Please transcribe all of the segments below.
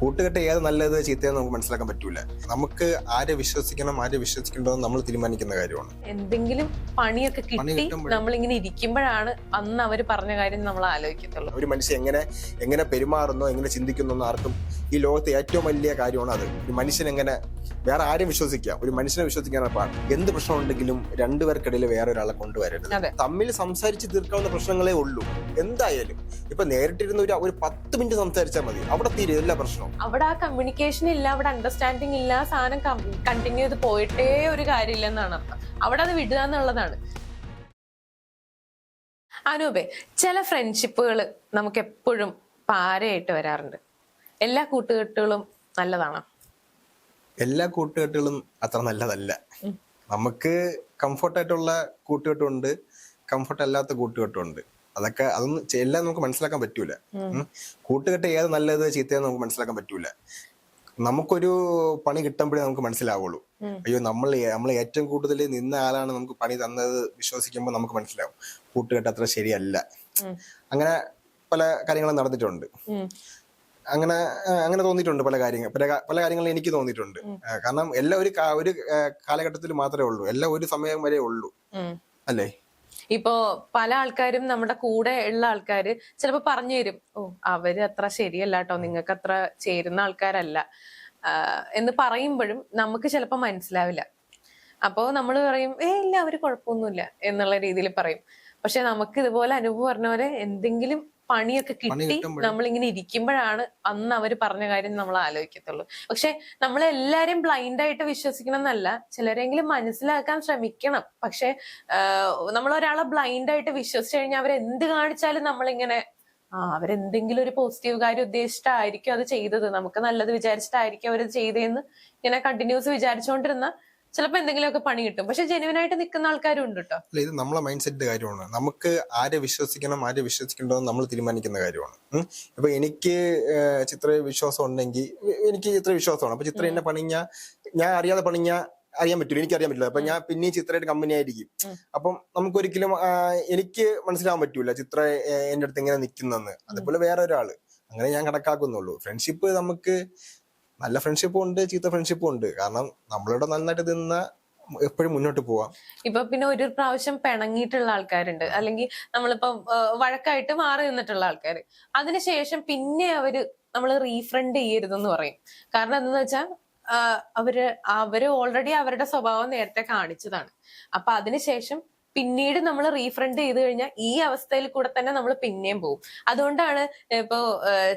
കൂട്ടുകെട്ട് ഏത് നല്ലത് ചീത്തയെന്ന് നമുക്ക് മനസ്സിലാക്കാൻ പറ്റൂല. നമുക്ക് ആരെ വിശ്വസിക്കണം ആരെ വിശ്വസിക്കേണ്ടതെന്ന് നമ്മൾ തീരുമാനിക്കുന്ന കാര്യമാണ്. എന്തെങ്കിലും പണിയൊക്കെ കിട്ടി നമ്മൾ ഇങ്ങനെ ഇരിക്കുമ്പോഴാണ് അന്ന് അവർ പറഞ്ഞ കാര്യം നമ്മൾ ആലോചിക്കത്തുള്ളൂ ഒരു മനുഷ്യൻ എങ്ങനെ എങ്ങനെ പെരുമാറുന്നോ എങ്ങനെ ചിന്തിക്കുന്നോ ആർക്കും ഈ ലോകത്തെ ഏറ്റവും വലിയ കാര്യമാണ് അത് ഒരു മനുഷ്യൻ എങ്ങനെ വേറെ ആരും വിശ്വസിക്കാം ഒരു മനുഷ്യനെ വിശ്വസിക്കാനാണ് പാട് എന്ത് പ്രശ്നമുണ്ടെങ്കിലും രണ്ടുപേർക്കിടയിൽ വേറെ ഒരാളെ കൊണ്ടുവരരുത്. തമ്മിൽ സംസാരിച്ച് തീർക്കാവുന്ന പ്രശ്നങ്ങളേ ഉള്ളൂ. എന്തായാലും ഇപ്പൊ നേരിട്ടിരുന്ന ഒരു ഒരു പത്ത് മിനിറ്റ് സംസാരിച്ചാൽ മതി. അവിടെ തീരും എല്ലാ പ്രശ്നവും അവിടെ ആ കമ്മ്യൂണിക്കേഷൻ ഇല്ല അവിടെ അണ്ടർസ്റ്റാൻഡിങ് ഇല്ല സാധനം കണ്ടിന്യൂ ചെയ്ത് പോയിട്ടേ ഒരു കാര്യമില്ലെന്നാണ് അവിടെ അത് വിടുക എന്നുള്ളതാണ്. അനൂപേ ചില ഫ്രണ്ട്ഷിപ്പുകൾ നമുക്ക് എപ്പോഴും പാരയായിട്ട് വരാറുണ്ട്. എല്ലാ കൂട്ടുകെട്ടുകളും നല്ലതാണോ. എല്ലാ കൂട്ടുകെട്ടുകളും അത്ര നല്ലതല്ല. നമുക്ക് കംഫർട്ടായിട്ടുള്ള കൂട്ടുകെട്ടുണ്ട് കംഫർട്ട് അല്ലാത്ത കൂട്ടുകെട്ടുണ്ട്. അതൊക്കെ അതൊന്നും എല്ലാം നമുക്ക് മനസ്സിലാക്കാൻ പറ്റൂല. കൂട്ടുകെട്ട് ഏത് നല്ലത് ചീത്തയെന്ന് നമുക്ക് മനസ്സിലാക്കാൻ പറ്റൂല. നമുക്കൊരു പണി കിട്ടുമ്പോഴേ നമുക്ക് മനസ്സിലാവുള്ളൂ. അയ്യോ നമ്മൾ നമ്മൾ ഏറ്റവും കൂടുതൽ നിന്ന ആളാണ് നമുക്ക് പണി തന്നത് വിശ്വസിക്കുമ്പോൾ നമുക്ക് മനസ്സിലാവും. കൂട്ടുകെട്ട് അത്ര ശരിയല്ല. അങ്ങനെ പല കാര്യങ്ങളും നടന്നിട്ടുണ്ട്. അങ്ങനെ അങ്ങനെ തോന്നിയിട്ടുണ്ട് പല കാര്യങ്ങൾ പല പല കാര്യങ്ങളും എനിക്ക് തോന്നിയിട്ടുണ്ട്. കാരണം എല്ലാം ഒരു ഒരു കാലഘട്ടത്തിൽ മാത്രമേ ഉള്ളൂ. എല്ലാം ഒരു സമയം വരെ ഉള്ളൂ. അല്ലേ? ഇപ്പോ പല ആൾക്കാരും നമ്മുടെ കൂടെ ഉള്ള ആൾക്കാര് ചിലപ്പോ പറഞ്ഞു തരും ഓ അവർ അത്ര ശരിയല്ല കേട്ടോ നിങ്ങൾക്ക് അത്ര ചേരുന്ന ആൾക്കാരല്ല. എന്ന് പറയുമ്പോഴും നമുക്ക് ചിലപ്പോ മനസ്സിലാവില്ല. അപ്പോ നമ്മൾ പറയും ഏ ഇല്ല അവർ കുഴപ്പമൊന്നുമില്ല എന്നുള്ള രീതിയിൽ പറയും. പക്ഷെ നമുക്ക് ഇതുപോലെ അനുഭവം പറഞ്ഞ പോലെ എന്തെങ്കിലും പണിയൊക്കെ കിട്ടി നമ്മൾ നമ്മളിങ്ങനെ ഇരിക്കുമ്പോഴാണ് അന്ന് അവർ പറഞ്ഞ കാര്യം നമ്മൾ ആലോചിക്കത്തുള്ളൂ. പക്ഷെ നമ്മളെല്ലാരും ബ്ലൈൻഡ് ആയിട്ട് വിശ്വസിക്കണം എന്നല്ല ചിലരെങ്കിലും മനസ്സിലാക്കാൻ ശ്രമിക്കണം. പക്ഷെ നമ്മൾ ഒരാളെ ബ്ലൈൻഡ് ആയിട്ട് വിശ്വസിച്ച് കഴിഞ്ഞാൽ അവർ എന്ത് കാണിച്ചാലും നമ്മളിങ്ങനെ ആ അവരെന്തെങ്കിലും ഒരു പോസിറ്റീവ് കാര്യം ഉദ്ദേശിച്ചിട്ടായിരിക്കും അത് ചെയ്തത്. നമുക്ക് നല്ലത് വിചാരിച്ചിട്ടായിരിക്കും അവർ ചെയ്തതെന്ന് ഇങ്ങനെ കണ്ടിന്യൂസ് വിചാരിച്ചുകൊണ്ടിരുന്ന ചിലപ്പോ എന്തെങ്കിലുമൊക്കെ പണി കിട്ടും. പക്ഷെ ജെനുവനായിട്ട് ആയിട്ട് നിൽക്കുന്ന ആൾക്കാരും ഉണ്ട് കേട്ടോ അല്ല ഇത് നമ്മളെ മൈൻഡ് സെറ്റ് കാര്യമാണ്. നമുക്ക് ആരെ വിശ്വസിക്കണം ആരെ വിശ്വസിക്കണ്ടോ നമ്മൾ തീരുമാനിക്കുന്ന കാര്യമാണ്. ഇപ്പൊ എനിക്ക് ചിത്ര വിശ്വാസം ഉണ്ടെങ്കിൽ എനിക്ക് ചിത്ര വിശ്വാസമാണ്. അപ്പൊ ചിത്ര എന്നെ പണിഞ്ഞ ഞാൻ അറിയാതെ പണിഞ്ഞ അറിയാൻ പറ്റില്ല എനിക്ക് അറിയാൻ പറ്റില്ല. അപ്പൊ ഞാൻ പിന്നെയും ചിത്രയുടെ കമ്പനി ആയിരിക്കും. അപ്പം നമുക്കൊരിക്കലും ഒരിക്കലും എനിക്ക് മനസ്സിലാവാൻ പറ്റൂല ചിത്ര എന്റെ അടുത്ത് എങ്ങനെ നിൽക്കുന്നെന്ന് അതുപോലെ വേറെ ഒരാൾ അങ്ങനെ ഞാൻ കണക്കാക്കുന്നുള്ളൂ. ഫ്രണ്ട്ഷിപ്പ് നമുക്ക് നല്ല ഫ്രണ്ട്ഷിപ്പും ഉണ്ട് ചീത്ത ഫ്രണ്ട്ഷിപ്പും ഉണ്ട്. കാരണം നമ്മളിവിടെ നന്നായിട്ട് നിന്ന എപ്പോഴും മുന്നോട്ട് പോവാം. ഇപ്പൊ പിന്നെ ഒരു പ്രാവശ്യം പിണങ്ങിയിട്ടുള്ള ആൾക്കാരുണ്ട്. അല്ലെങ്കിൽ നമ്മളിപ്പോ വഴക്കായിട്ട് മാറി നിന്നിട്ടുള്ള ആൾക്കാർ അതിനുശേഷം പിന്നെ അവർ നമ്മൾ റീഫ്രണ്ട് ചെയ്യരുതെന്ന് പറയും. കാരണം എന്താന്ന് വെച്ചാൽ അവർ അവർ ഓൾറെഡി അവരുടെ സ്വഭാവം നേരത്തെ കാണിച്ചതാണ്. അപ്പൊ അതിനുശേഷം പിന്നീട് നമ്മൾ റീഫ്രണ്ട് ചെയ്ത് കഴിഞ്ഞാൽ ഈ അവസ്ഥയിൽ കൂടെ തന്നെ നമ്മൾ പിന്നെയും പോകും അതുകൊണ്ടാണ് ഇപ്പോൾ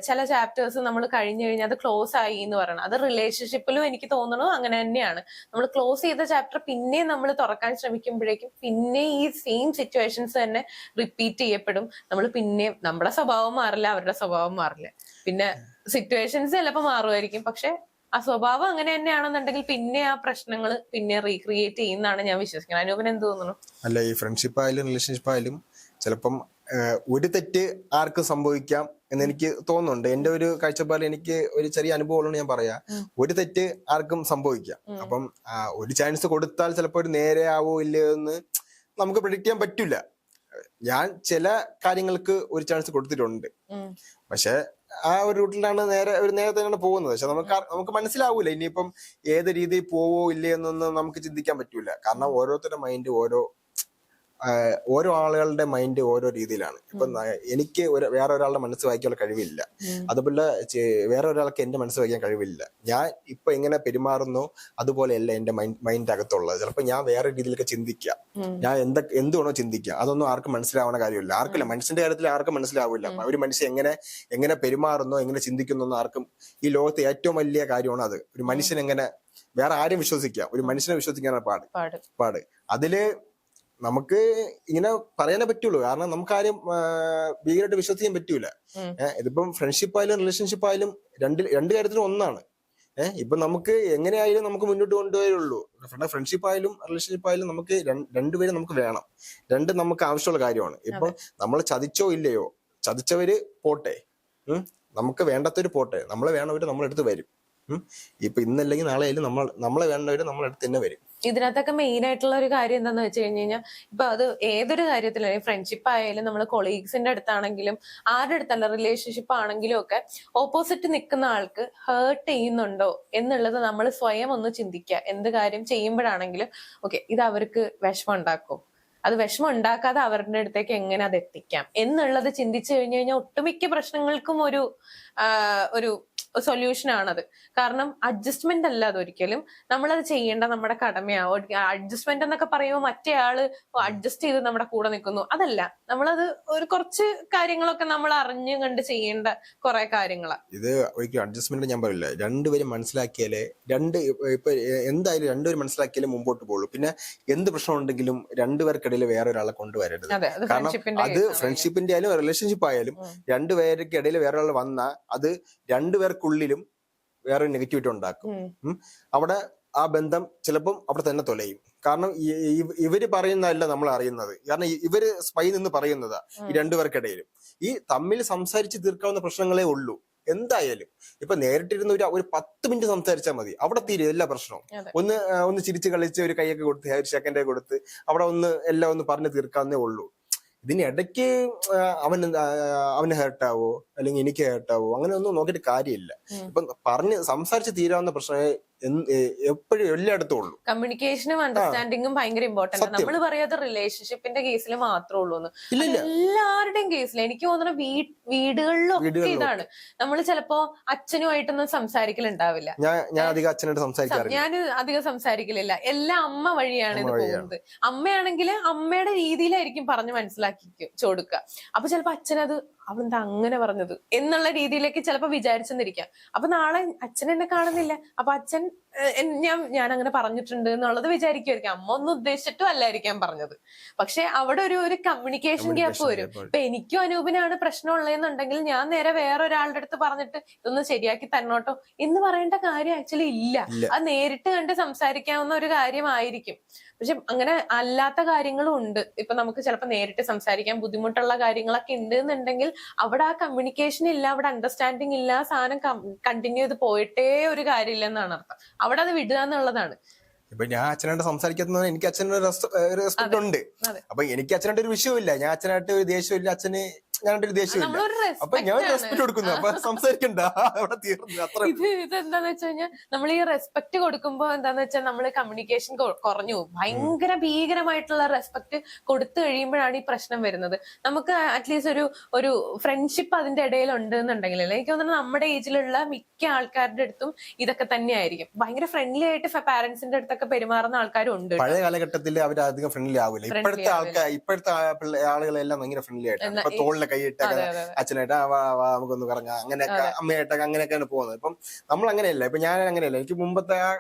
ചില ചാപ്റ്റേഴ്സ് നമ്മൾ കഴിഞ്ഞു കഴിഞ്ഞാൽ അത് ക്ലോസ് ആയി എന്ന് പറയണം അത് റിലേഷൻഷിപ്പിലും എനിക്ക് തോന്നുന്നു അങ്ങനെ തന്നെയാണ്. നമ്മൾ ക്ലോസ് ചെയ്ത ചാപ്റ്റർ പിന്നെ നമ്മൾ തുറക്കാൻ ശ്രമിക്കുമ്പോഴേക്കും പിന്നെ ഈ സെയിം സിറ്റുവേഷൻസ് തന്നെ റിപ്പീറ്റ് ചെയ്യപ്പെടും. നമ്മൾ പിന്നെ നമ്മുടെ സ്വഭാവം മാറില്ല അവരുടെ സ്വഭാവം മാറില്ല. പിന്നെ സിറ്റുവേഷൻസ് ചിലപ്പോൾ മാറുമായിരിക്കും. പക്ഷെ ആ സ്വഭാവം അങ്ങനെ തന്നെയാണെന്നുണ്ടെങ്കിൽ പിന്നെ ആ പ്രശ്നങ്ങൾ പിന്നെ റീക്രിയേറ്റ് ചെയ്യുന്നതാണ് ഞാൻ വിശ്വസിക്കുന്നത്. അനൂപൻ എന്ത് തോന്നുന്നു? അല്ല ഈ ഫ്രണ്ട്ഷിപ്പ് ആയാലും റിലേഷൻഷിപ്പ് ആയാലും ചിലപ്പം ഒരു തെറ്റ് ആർക്കും സംഭവിക്കാം എന്ന് എനിക്ക് തോന്നുന്നുണ്ട്. എന്റെ ഒരു കാഴ്ചപ്പാടിൽ എനിക്ക് ഒരു ചെറിയ അനുഭവമുള്ള ഞാൻ പറയാ ഒരു തെറ്റ് ആർക്കും സംഭവിക്കാം. അപ്പം ഒരു ചാൻസ് കൊടുത്താൽ ചിലപ്പോൾ ഒരു നേരെ ആവോ ഇല്ലയോ എന്ന് നമുക്ക് പ്രിഡിക്ട് ചെയ്യാൻ പറ്റില്ല ഞാൻ ചില കാര്യങ്ങൾക്ക് ഒരു ചാൻസ് കൊടുത്തിട്ടുണ്ട്. പക്ഷെ ആ ഒരു റൂട്ടിലാണ് നേരെ ഒരു നേരെ തന്നെയാണ് പോകുന്നത്. പക്ഷെ നമുക്ക് നമുക്ക് മനസ്സിലാവൂല. ഇനിയിപ്പം ഏത് രീതിയിൽ പോവോ ഇല്ലയോ എന്നൊന്നും നമുക്ക് ചിന്തിക്കാൻ പറ്റൂല. കാരണം ഓരോരുത്തരുടെ മൈൻഡ് ഓരോ ഓരോ ആളുകളുടെ മൈൻഡ് ഓരോ രീതിയിലാണ്. ഇപ്പൊ എനിക്ക് ഒരു വേറെ ഒരാളുടെ മനസ്സ് വായിക്കാനുള്ള കഴിവില്ല. അതുപോലെ വേറെ ഒരാൾക്ക് എന്റെ മനസ്സ് വായിക്കാൻ കഴിവില്ല. ഞാൻ ഇപ്പൊ എങ്ങനെ പെരുമാറുന്നു അതുപോലെയല്ല എന്റെ മൈൻഡ് മൈൻഡ് അകത്തുള്ളത്. ചിലപ്പോൾ ഞാൻ വേറെ രീതിയിലൊക്കെ ചിന്തിക്കാം. ഞാൻ എന്തൊക്കെ എന്തുവാണോ ചിന്തിക്കുക ചിന്തിക്കാം. അതൊന്നും ആർക്കും മനസ്സിലാവുന്ന കാര്യമില്ല. ആർക്കില്ല മനുഷ്യന്റെ കാര്യത്തിൽ ആർക്കും മനസ്സിലാവില്ല. ഒരു മനുഷ്യൻ എങ്ങനെ എങ്ങനെ പെരുമാറുന്നോ എങ്ങനെ ചിന്തിക്കുന്നു ആർക്കും ഈ ലോകത്തെ ഏറ്റവും വലിയ കാര്യമാണ് അത്. ഒരു മനുഷ്യൻ എങ്ങനെ വേറെ ആരും വിശ്വസിക്കാം. ഒരു മനുഷ്യനെ വിശ്വസിക്കാനാണ് പാട്. പാട്. അതിൽ നമുക്ക് ഇങ്ങനെ പറയാനേ പറ്റുള്ളൂ. കാരണം നമുക്ക് ആരും ഭീകരമായിട്ട് വിശ്വസിക്കാൻ പറ്റൂല. ഇതിപ്പം ഫ്രണ്ട്ഷിപ്പ് ആയാലും റിലേഷൻഷിപ്പ് ആയാലും രണ്ട് രണ്ട് കാര്യത്തിലും ഒന്നാണ്. ഏഹ് ഇപ്പൊ നമുക്ക് എങ്ങനെയായാലും നമുക്ക് മുന്നോട്ട് കൊണ്ടുപോയുള്ളൂ. ഫ്രണ്ട്ഷിപ്പ് ആയാലും റിലേഷൻഷിപ്പ് ആയാലും നമുക്ക് രണ്ട് രണ്ടുപേരും നമുക്ക് വേണം. രണ്ട് നമുക്ക് ആവശ്യമുള്ള കാര്യമാണ്. ഇപ്പൊ നമ്മൾ ചതിച്ചോ ഇല്ലയോ ചതിച്ചവര് പോട്ടെ. ഉം നമുക്ക് വേണ്ടാത്തവര് പോട്ടെ. നമ്മളെ വേണവര് നമ്മളെടുത്ത് വരും. ഇപ്പൊ ഇന്നല്ലെങ്കിൽ നാളെ ആയാലും നമ്മൾ നമ്മളെ വേണ്ടവര് നമ്മളെടുത്ത് തന്നെ വരും. ഇതിനകത്തൊക്കെ മെയിൻ ആയിട്ടുള്ള ഒരു കാര്യം എന്താന്ന് വെച്ച് കഴിഞ്ഞ് കഴിഞ്ഞാൽ ഇപ്പൊ അത് ഏതൊരു കാര്യത്തിലും ഫ്രണ്ട്ഷിപ്പ് ആയാലും നമ്മൾ കൊളീഗ്സിന്റെ അടുത്താണെങ്കിലും ആരുടെ അടുത്തല്ല റിലേഷൻഷിപ്പ് ആണെങ്കിലും ഒക്കെ ഓപ്പോസിറ്റ് നിൽക്കുന്ന ആൾക്ക് ഹേർട്ട് ചെയ്യുന്നുണ്ടോ എന്നുള്ളത് നമ്മൾ സ്വയം ഒന്ന് ചിന്തിക്കുക എന്ത് കാര്യം ചെയ്യുമ്പോഴാണെങ്കിലും ഓക്കെ ഇത് അവർക്ക് വിഷമം ഉണ്ടാക്കും. അത് വിഷമം ഉണ്ടാക്കാതെ അവരുടെ അടുത്തേക്ക് എങ്ങനെ അത് എത്തിക്കാം? എന്നുള്ളത് ചിന്തിച്ചു കഴിഞ്ഞു കഴിഞ്ഞാൽ ഒട്ടുമിക്ക പ്രശ്നങ്ങൾക്കും ഒരു ഒരു സൊല്യൂഷൻ ആണത്. കാരണം അഡ്ജസ്റ്റ്മെന്റ് അല്ല അതൊരിക്കലും. നമ്മളത് ചെയ്യേണ്ട നമ്മുടെ കടമയാവും. അഡ്ജസ്റ്റ്മെന്റ് എന്നൊക്കെ പറയുമ്പോൾ മറ്റേ ആൾ അഡ്ജസ്റ്റ് ചെയ്ത് നമ്മുടെ കൂടെ നിൽക്കുന്നു. അതല്ല. നമ്മളത് ഒരു കുറച്ച് കാര്യങ്ങളൊക്കെ നമ്മൾ അറിഞ്ഞു കണ്ട് ചെയ്യേണ്ട കുറെ കാര്യങ്ങളാണ് ഇത് ഒരിക്കലും അഡ്ജസ്റ്റ്മെന്റ് ഞാൻ പറയില്ല. രണ്ടുപേരും മനസ്സിലാക്കിയാലേ രണ്ട് ഇപ്പൊ എന്തായാലും രണ്ടുപേരും മനസ്സിലാക്കിയാലേ മുമ്പോട്ട് പോകുള്ളൂ പിന്നെ എന്ത് പ്രശ്നം ഉണ്ടെങ്കിലും രണ്ടുപേർക്കിടയിൽ വേറെ ഒരാളെ കൊണ്ടുവരരുത്. അത് കാരണം ഫ്രണ്ട്ഷിപ്പിന്റെ അത് ഫ്രണ്ട്ഷിപ്പിന്റെ ആയാലും റിലേഷൻഷിപ്പ് ആയാലും രണ്ടുപേർക്കിടയിൽ വേറെ ഒരാൾ വന്നാൽ അത് രണ്ടുപേർക്കുള്ളിലും വേറെ നെഗറ്റിവിറ്റി ഉണ്ടാക്കും. അവിടെ ആ ബന്ധം ചിലപ്പം അവിടെ തന്നെ തൊലയും. കാരണം ഇവർ പറയുന്നതല്ല നമ്മൾ അറിയുന്നത്. കാരണം ഇവർ സ്പൈ നിന്ന് പറയുന്നതാ ഈ രണ്ടുപേർക്കിടയിലും. ഈ തമ്മിൽ സംസാരിച്ച് തീർക്കാവുന്ന പ്രശ്നങ്ങളെ ഉള്ളൂ. എന്തായാലും ഇപ്പൊ നേരിട്ടിരുന്ന ഒരു ഒരു പത്ത് മിനിറ്റ് സംസാരിച്ചാൽ മതി. അവിടെ തീരും എല്ലാ പ്രശ്നവും. ഒന്ന് ഒന്ന് ചിരിച്ച് കളിച്ച് ഒരു കൈയൊക്കെ കൊടുത്ത് ഒരു സെക്കൻഡ് കൊടുത്ത് അവിടെ ഒന്ന് എല്ലാം ഒന്ന് പറഞ്ഞു തീർക്കാവുന്നേ ഉള്ളൂ. ഇതിനിടയ്ക്ക് അവൻ അവന് ഹേർട്ടാവോ അല്ലെങ്കിൽ എനിക്ക് ഹേർട്ടാവോ അങ്ങനെ ഒന്നും നോക്കിയിട്ട് കാര്യമില്ല. ഇപ്പം ഇപ്പൊ പറഞ്ഞ് സംസാരിച്ച് തീരാവുന്ന പ്രശ്നമേ എപ്പോഴും എല്ലായിടത്തും ഉള്ളൂ. കമ്മ്യൂണിക്കേഷനും അണ്ടർസ്റ്റാൻഡിങ്ങും ഭയങ്കര ഇമ്പോർട്ടന്റ്. നമ്മൾ പറയാത്ത റിലേഷൻഷിപ്പിന്റെ കേസിൽ മാത്രമേ ഉള്ളൂ എല്ലാവരുടെയും കേസിൽ എനിക്ക് തോന്നുന്ന വീടുകളിലും. ഇതാണ്. നമ്മൾ ചിലപ്പോ അച്ഛനുമായിട്ടൊന്നും സംസാരിക്കലുണ്ടാവില്ല. ഞാൻ അധികം സംസാരിക്കാറില്ല. ഞാൻ അധികം സംസാരിക്കലില്ല. എല്ലാം അമ്മ വഴിയാണ് ഇത് പോകുന്നത്. അമ്മയാണെങ്കിൽ അമ്മയുടെ രീതിയിലായിരിക്കും പറഞ്ഞു മനസ്സിലാക്കി കൊടുക്കുക അപ്പൊ ചിലപ്പോ അച്ഛനത് അവളെന്താ അങ്ങനെ പറഞ്ഞത്? എന്നുള്ള രീതിയിലേക്ക് ചിലപ്പോൾ വിചാരിച്ചെന്നിരിക്കാം. അപ്പൊ നാളെ അച്ഛൻ എന്നെ കാണുന്നില്ല. അപ്പൊ അച്ഛൻ ഞാൻ ഞാൻ അങ്ങനെ പറഞ്ഞിട്ടുണ്ട് എന്നുള്ളത് വിചാരിക്കുമായിരിക്കും അമ്മ ഒന്നും ഉദ്ദേശിച്ചിട്ടും അല്ലായിരിക്കാം പറഞ്ഞത്. പക്ഷെ അവിടെ ഒരു ഒരു കമ്മ്യൂണിക്കേഷൻ ഗ്യാപ്പ് വരും. ഇപ്പൊ എനിക്കും അനൂപിനാണ് പ്രശ്നമുള്ളതെന്നുണ്ടെങ്കിൽ ഞാൻ നേരെ വേറെ ഒരാളുടെ അടുത്ത് പറഞ്ഞിട്ട് ഇതൊന്ന് ശരിയാക്കി തരണോട്ടോ എന്ന് പറയേണ്ട കാര്യം ആക്ച്വലി ഇല്ല. അത് നേരിട്ട് കണ്ട് സംസാരിക്കാവുന്ന ഒരു കാര്യമായിരിക്കും. പക്ഷെ അങ്ങനെ അല്ലാത്ത കാര്യങ്ങളും ഉണ്ട്. ഇപ്പൊ നമുക്ക് ചിലപ്പോൾ നേരിട്ട് സംസാരിക്കാൻ ബുദ്ധിമുട്ടുള്ള കാര്യങ്ങളൊക്കെ ഉണ്ട് എന്നുണ്ടെങ്കിൽ അവിടെ ആ കമ്മ്യൂണിക്കേഷൻ ഇല്ല അവിടെ അണ്ടർസ്റ്റാൻഡിങ് ഇല്ല സാധനം കണ്ടിന്യൂ ചെയ്ത് പോയിട്ടേ ഒരു കാര്യമില്ലെന്നാണ് അർത്ഥം. അവിടെ അത് വിടുക എന്നുള്ളതാണ്. ഇപ്പൊ ഞാൻ അച്ഛനായിട്ട് സംസാരിക്കുന്നത് എനിക്ക് അച്ഛനൊരു റെസ്പെക്ട് ഉണ്ട്. അപ്പൊ എനിക്ക് അച്ഛനായിട്ട് ഒരു വിഷയമില്ല ഞാൻ അച്ഛനായിട്ട് ഒരു ദേഷ്യമില്ല അച്ഛന് ഒരു ദേഷ്യമില്ല അപ്പൊ ഞാൻ റെസ്പെക്ട് കൊടുക്കുന്നു. അപ്പൊ സംസാരിക്കണ്ട. അവിടെ തീർന്നു. അത്ര ഇത് ഇതെന്താന്ന് വെച്ച് കഴിഞ്ഞാൽ നമ്മൾ ഈ റെസ്പെക്ട് കൊടുക്കുമ്പോ എന്താന്ന് വെച്ചാൽ നമ്മൾ കമ്മ്യൂണിക്കേഷൻ കുറഞ്ഞു ഭയങ്കര ഭീകരമായിട്ടുള്ള റെസ്പെക്ട് കൊടുത്തു കഴിയുമ്പോഴാണ് ഈ പ്രശ്നം വരുന്നത്. നമുക്ക് അറ്റ്ലീസ്റ്റ് ഒരു ഒരു ഫ്രണ്ട്ഷിപ്പ് അതിന്റെ ഇടയിൽ ഉണ്ട് എന്നുണ്ടെങ്കിൽ എനിക്ക് തോന്നുന്നു നമ്മുടെ ഏജിലുള്ള മിക്ക ആൾക്കാരുടെ അടുത്തും ഇതൊക്കെ തന്നെയായിരിക്കും. ഭയങ്കര ഫ്രണ്ട്ലി ആയിട്ട് പാരന്റ്സിന്റെ അടുത്തൊക്കെ പെരുമാറുന്ന ആൾക്കാരും ഉണ്ട് പഴയ കാലഘട്ടത്തിൽ അവർ അധികം ഫ്രണ്ട്ലി ആവില്ല ഇപ്പോഴത്തെ ആൾക്കാർ ഇപ്പോഴത്തെ ആളുകളെല്ലാം ഭയങ്കര ഫ്രണ്ട്ലി ആയിട്ട് എന്നാ ഇപ്പൊ തോളിലെ കൈയിട്ടൊക്കെ അച്ഛനായിട്ട് നമുക്കൊന്ന് കറങ്ങാം. അങ്ങനെയൊക്കെ അമ്മയായിട്ടൊക്കെ അങ്ങനെയൊക്കെയാണ് പോകുന്നത്. ഇപ്പം നമ്മൾ അങ്ങനെയല്ല ഇപ്പൊ ഞാൻ അങ്ങനെയല്ല എനിക്ക് മുമ്പത്തെ ആ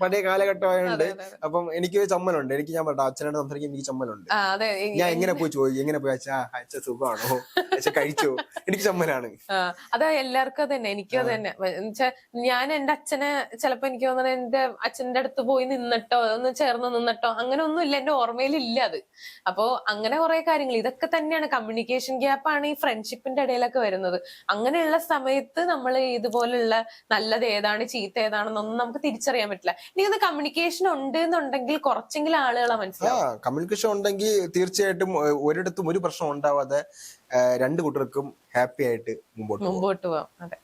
പഴയ കാലഘട്ടമായതുകൊണ്ട് അതെ. അപ്പം എനിക്ക് ചമ്മലുണ്ട്. എനിക്ക് ഞാൻ പറഞ്ഞു അച്ഛനായിട്ട് സംസാരിക്കാൻ എനിക്ക് ചമ്മലുണ്ട്. ഞാൻ എങ്ങനെ പോയി ചോദിക്കും? എങ്ങനെ പോയി? അച്ഛാ അച്ഛ സുഖമാണോ? അച്ഛ കഴിച്ചോ? എനിക്ക് ചമ്മലാണ്. അത് എല്ലാവർക്കും തന്നെ. എനിക്കും തന്നെ. എന്നുവെച്ചാ ഞാൻ എന്റെ അച്ഛനെ ചിലപ്പോ എനിക്ക് തോന്നുന്നത് എന്റെ അച്ഛന്റെ അടുത്ത് പോയി നിന്നിട്ടോ ഒന്ന് ചേർന്ന് നിന്നിട്ടോ അങ്ങനെ ഒന്നും ഇല്ല എന്റെ ഓർമ്മയിൽ ഇല്ല അത്. അപ്പോ അങ്ങനെ കുറെ കാര്യങ്ങൾ. ഇതൊക്കെ തന്നെയാണ്. കമ്മ്യൂണിക്കേഷൻ ഗ്യാപ്പാണ് ഈ ഫ്രണ്ട്ഷിപ്പിന്റെ ഇടയിലൊക്കെ വരുന്നത്. അങ്ങനെയുള്ള സമയത്ത് നമ്മൾ ഇതുപോലുള്ള നല്ലത് ഏതാണ് ചീത്ത ഏതാണെന്നൊന്നും നമുക്ക് തിരിച്ചറിയാൻ പറ്റില്ല. എനിക്ക് കമ്മ്യൂണിക്കേഷൻ ഉണ്ട് എന്നുണ്ടെങ്കിൽ കുറച്ചെങ്കിലും ആളുകളെ മനസ്സിലാവും. കമ്മ്യൂണിക്കേഷൻ ഉണ്ടെങ്കിൽ തീർച്ചയായിട്ടും ഒരിടത്തും ഒരു പ്രശ്നം ഉണ്ടാവാതെ രണ്ട് കൂട്ടർക്കും ഹാപ്പി ആയിട്ട് മുമ്പോട്ട് മുമ്പോട്ട് പോവാം. അതെ.